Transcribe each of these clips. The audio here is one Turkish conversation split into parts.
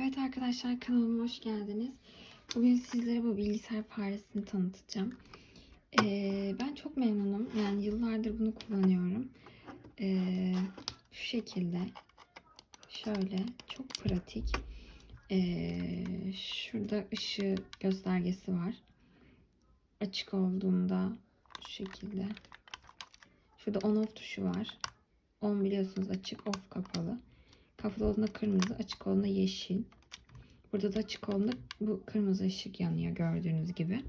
Evet arkadaşlar kanalıma hoş geldiniz. Bugün sizlere bu bilgisayar faresini tanıtacağım. Ee, ben çok memnunum. Yani yıllardır bunu kullanıyorum. Ee, şu şekilde. Şöyle. Çok pratik. Ee, şurada ışığı göstergesi var. Açık olduğunda şu şekilde. Şurada on off tuşu var. On biliyorsunuz açık, off kapalı. Kapalı olduğunda kırmızı, açık olduğunda yeşil. Burada da açık olduğunda bu kırmızı ışık yanıyor gördüğünüz gibi.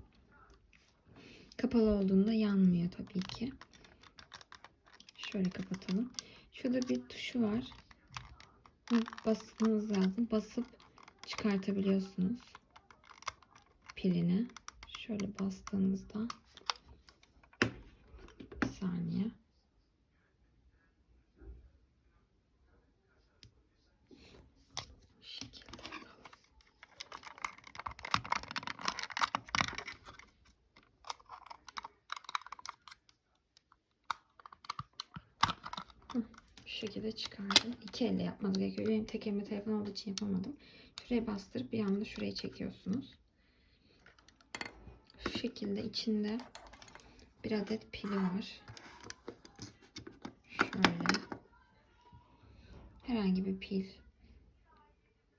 Kapalı olduğunda yanmıyor tabii ki. Şöyle kapatalım. Şurada bir tuşu var. Basmanız lazım. Basıp çıkartabiliyorsunuz. Pilini. Şöyle bastığınızda bir saniye. Bu şekilde çıkardım. İki elle yapmanız gerekiyor. Benim tek elimde telefon olduğu için yapamadım. Şuraya bastırıp bir anda şuraya çekiyorsunuz. Şu şekilde içinde bir adet pili var. Şöyle. Herhangi bir pil.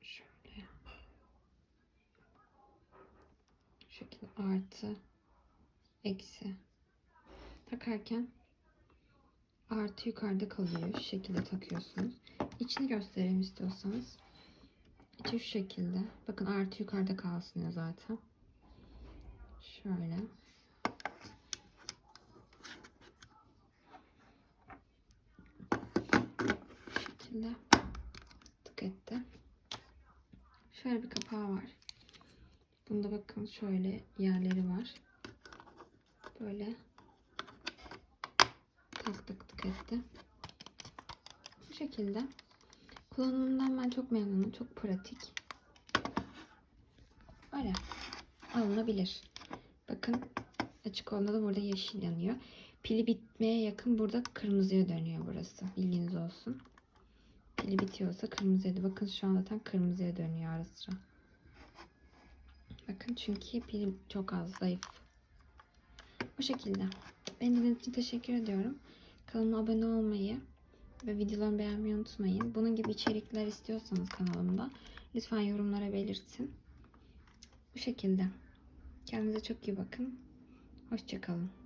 Şöyle. Şu şekilde artı, eksi. Takarken artı yukarıda kalıyor. Şu şekilde takıyorsunuz. İçini göstereyim istiyorsanız. İçi şu şekilde. Bakın artı yukarıda kalsın ya zaten. Şöyle. Şu şekilde tık etti. Şöyle bir kapağı var. Bunda bakın şöyle yerleri var. Böyle tak tık tık etti. Bu şekilde. Kullanımından ben çok memnunum. Çok pratik. Öyle. Alınabilir. Bakın açık olduğunda da burada yeşil yanıyor. Pili bitmeye yakın burada kırmızıya dönüyor burası. Bilginiz olsun. Pili bitiyorsa kırmızıya Bakın şu an zaten kırmızıya dönüyor ara sıra. Bakın çünkü pili çok az zayıf. Bu şekilde. Beni dinlediğiniz için teşekkür ediyorum. Kanalıma abone olmayı ve videolarımı beğenmeyi unutmayın. Bunun gibi içerikler istiyorsanız kanalımda lütfen yorumlara belirtin. Bu şekilde. Kendinize çok iyi bakın. Hoşçakalın.